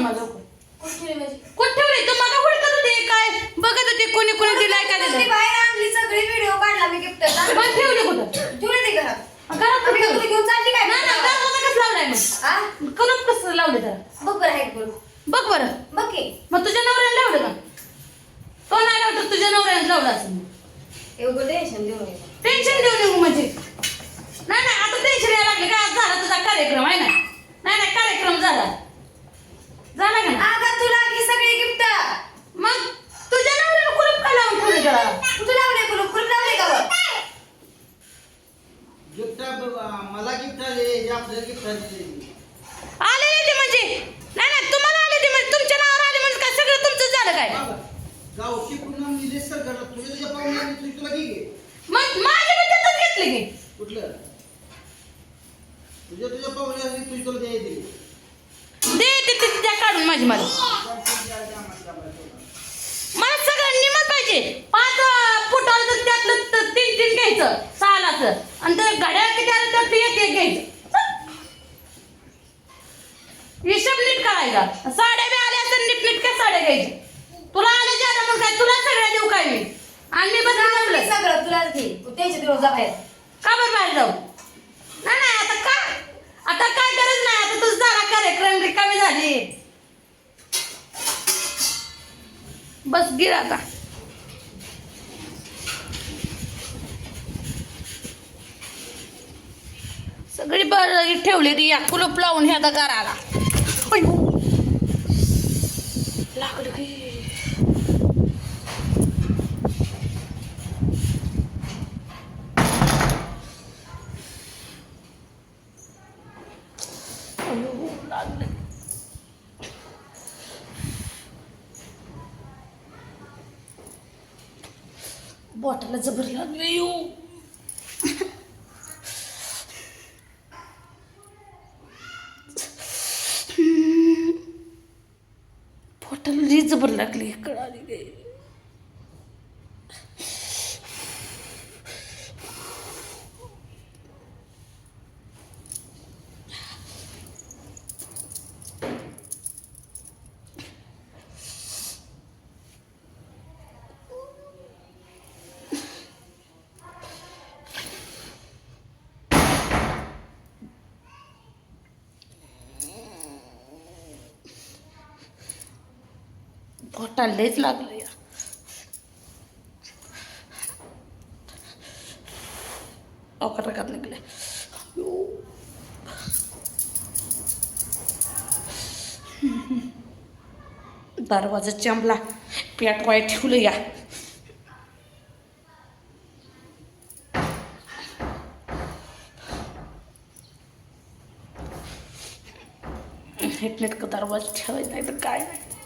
आण माझं कुठे ठेवले तू मला हुडकत होते काय? बघत होते कोणी कोणी दिलाय काय ती दिलाय बाहेर आणली सगळी व्हिडिओ काढला मी गिफ्टचा मग ठेवले कुठं? ठेवले ते घरात. घरात ठेवले. घेऊन चालली काय नाही नाही दरवाजा कसं लावलाय मग? करून कसं लावले त्याला? बघ बरं हाईट करू बघ बरं. बघ की. मग तुझ्या नवऱ्याला लावलं का? तो नाही लावलं तुझ्या नवऱ्याला लावलं असं एवढं टेन्शन देऊ नये टेन्शन देऊ नको म्हणजे. नाही नाही आता टेन्शन यायला लागले. काय आज झाला तुझा कार्यक्रम आहे ना? नाही नाही कार्यक्रम झाला. झाला का? ना अगं तुला की सगळी गिफ्ट. मग तुझ्या नवऱ्याला कुलूप का लावून ठेवले त्याला कुठे लावले कुलूप कुलूप लावले का बघ गिफ्ट मला गिफ्ट आले जे आपल्याला गिफ्ट आले. आले ते म्हणजे? नाही नाही तुम्हाला आले ते म्हणजे? तुमच्या नावावर आले म्हणजे काय? सगळं तुमचं झालं काय? गावची पुन्हा निलेश सर घरात तुझ्या तुझ्या पाहुणे तुझी तुला घे. मग माझे पण त्यातच घेतले की. कुठलं? तुझ्या तुझ्या पाहुणे असली तुझी तुला द्यायची दे ते ते द्या काढून माझी मला. मला सगळं निमत पाहिजे. पाच फुटाला तर त्यातलं तीन तीन घ्यायचं सहालाचं. आणि त्या गाड्या किती आलं तर ते एक एक घ्यायचं. हिशोब नीट करायचा. साड्या बी आल्या तर नीट नीट काय साड्या घ्यायची? तुला आले ज्यादा मग काय? तुला सगळ्या देऊ काय मी? आणि मी बदल सगळं तुलाच घे तू त्यांच्या दिवस बाहेर का बरं बाहेर जाऊ? नाही नाही आता आता काय गरज नाही आता तुझ झाला कार्यक्रम रिकामी झाली. बस गिर आता. सगळी बरं ठेवली ती या कुलूप लावून ह्या आता घराला अय्यो. लागलं की अय्यो, लागलं. बोटाला जबर लागले येऊ. पोटाला जबर लागली कळाली गे. पोटाला लयच लागलं या. अवकाट रकात निघले दरवाजा चंबला पेट वाय ठेवलं या. नीट दरवाजा ठेवायचं नाही तर काय नाही.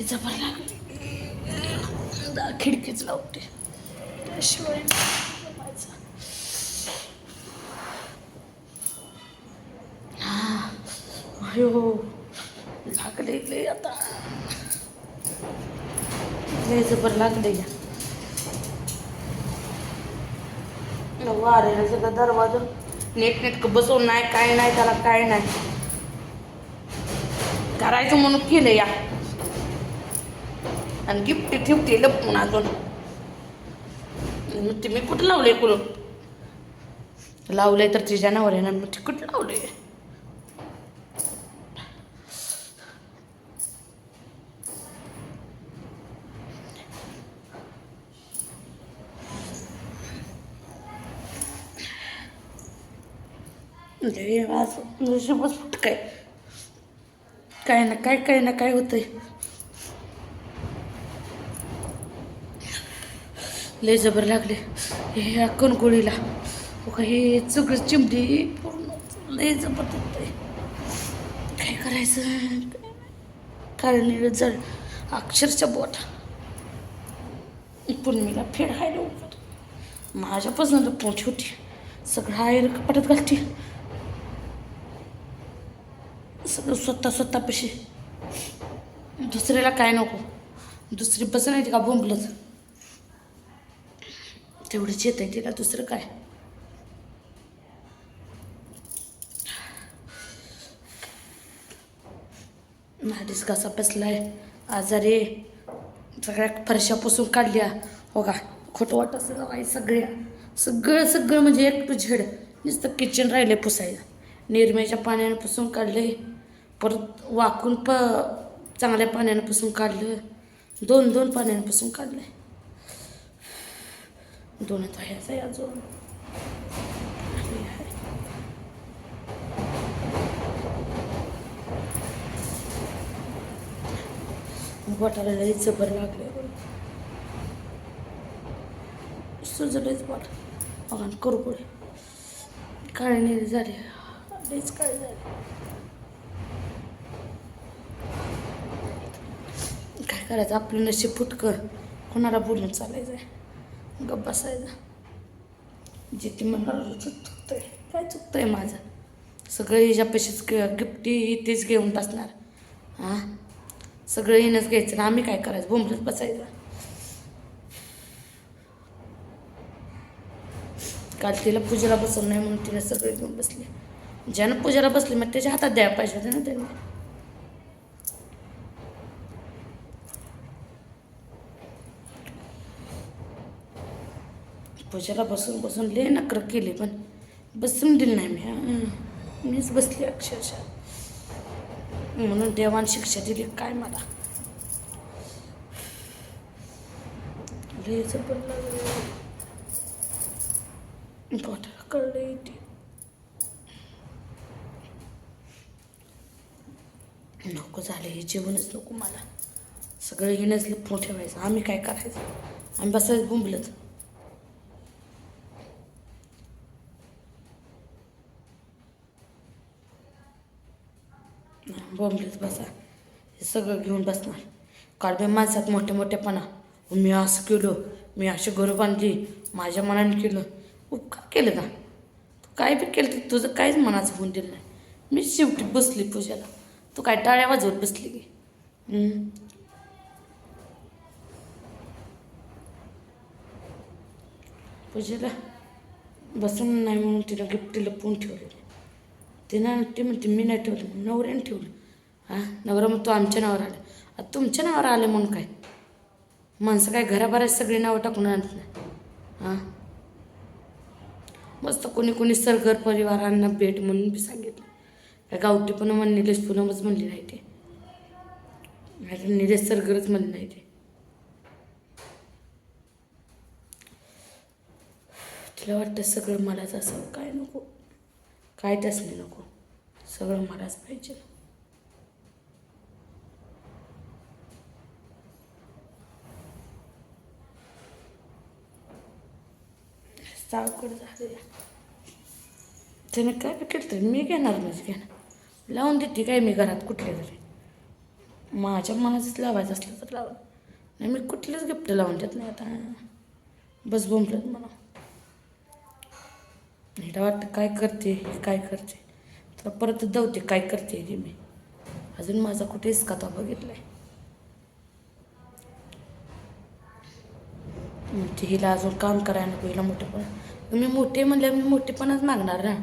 लई जबर लागली दा- खिडकीच लावते. त्याशिवाय हा. अयो. लागले लई आता. लई जबर लागले. या वारेला सगळं दरवाजा नेट नेटकं बसवून नाही काय नाही त्याला काय नाही. करायचं म्हणून केलं या. आणि गिफ्ट ठेवते लपून अजून. मग ते मी कुठं लावले कुलूप लावलंय तर तिच्या नवऱ्यानं मग ते कुठं लावलंय? म्हणजे लय असं नशीबच फुटकाय. काय ना काय काय ना काय होतंय. लय जबर लागले. हे कणकोळीला. बघा हे सगळं चिमडी पूर्ण लय जबर काय करायचं? कारण निळत अक्षरशः बोट. पूर्णिमेला फेड हाय लवकर माझ्यापासून पोच होती. सगळं हायर कपाटात घालते. सगळं स्वतः स्वतःपाशी दुसऱ्याला काय नको. दुसरी बसन येते का बोंबलत तेवढंच येतं आहे तिला दुसरं काय? नाडीस कसा बसलाय. आजारी सगळ्या फरशा पुसून काढल्या. हो का? खोटं वाटत असं बाई सगळ्या. सगळं सगळं म्हणजे एक टू झेड. नुसतं किचन राहिले पुसायचं निरम्याच्या पाण्यानं पुसून काढले परत वाकून प चांगल्या पाण्यानं पुसून काढलं. दोन दोन पाण्यानं पुसून काढले दोन आहे अजून हे आहे. बोटाला लई जबर लागले सुजलंच बोट बघा करू पुढे काळे निळे झाले लईच काळे झाले काय करायचं आपलं नशीब फुटकर कोणाला बोलून चालायचं गप बसायचा जिथे जे चुकतं म्हणणार चुकतंय. काय चुकतंय माझं? सगळं हिच्यापाशीच गिफ्टी तेच घेऊन बसणार. हां सगळं येणंच घ्यायचं ना आम्ही काय करायचं? बोंबलत बसायचं. काल तिला पूजेला बसवलं नाही म्हणून तिला सगळे घेऊन बसले. ज्यानं पूजेला बसले मग त्याच्या हातात द्यायला पाहिजे होतं ना त्यांनी. पूजेला बसून बसून लय नकर केली पण बसून दिली नाही मी मीच बसली अक्षरशः. म्हणून देवान शिक्षा दिली काय मला? लय जबर लागलं. कळलं येते नको झालं हे जेवणच नको मला. सगळं हिनच लपवून ठेवायचं आम्ही काय करायचं? आम्ही बसायचं बुंबलंच. बोंबलत बसा. हे सगळं घेऊन बसणार. काढबे माणसात मोठे मोठेपणा. मी असं केलं. मी अशी घरं बांधली. माझ्या मनाने केलं. उपकार केलं का? तू काय बी केलं तर तुझं काहीच मनाचं होऊन दिलं नाही. मी शेवटी बसली पूजेला. तू काय टाळ्या वाजवत बसली की? पूजेला बसून नाही म्हणून तिला गिफ्ट लपवून ठेवलं तिनं ती म्हणते मी नाही ठेवलं. नवऱ्याने ठेवलं. हां? नवरा मग तो आमच्या नावावर आले. तुमच्या नावावर आले म्हणून काय? माणसं काय घराभरात सगळी नावं टाकून आणत नाही. हां? मस्त कोणी कोणी सरगर परिवारांना भेट म्हणून बी सांगितलं. काय गावठी पण म्हण निलेश पूनमच म्हणली नाही ते. नाही निलेश सरगरच म्हणली नाही ते. तिला वाटतं सगळं मलाच असावं? काय नको? काय त्याच नाही नको? सगळं मलाच पाहिजे. सावकड झाले त्याने काय बी केलं तरी मी घेणार म्हणजे घेणार लावून देते काय मी घरात कुठल्या तरी माझ्या मनाचंच लावायचं असलं तर लावा नाही मी कुठलेच गिफ्ट लावून देत नाही आता बस बोंबलत मला हिला वाटतं काय करते काय करते तर परत दवते काय करते ती मी अजून माझा कुठेच कथा आहे म्हणजे हिला अजून काम करायला नको हिला मोठेपणा. मी मोठे म्हणल्यावर मी मोठेपणाच मागणार ना?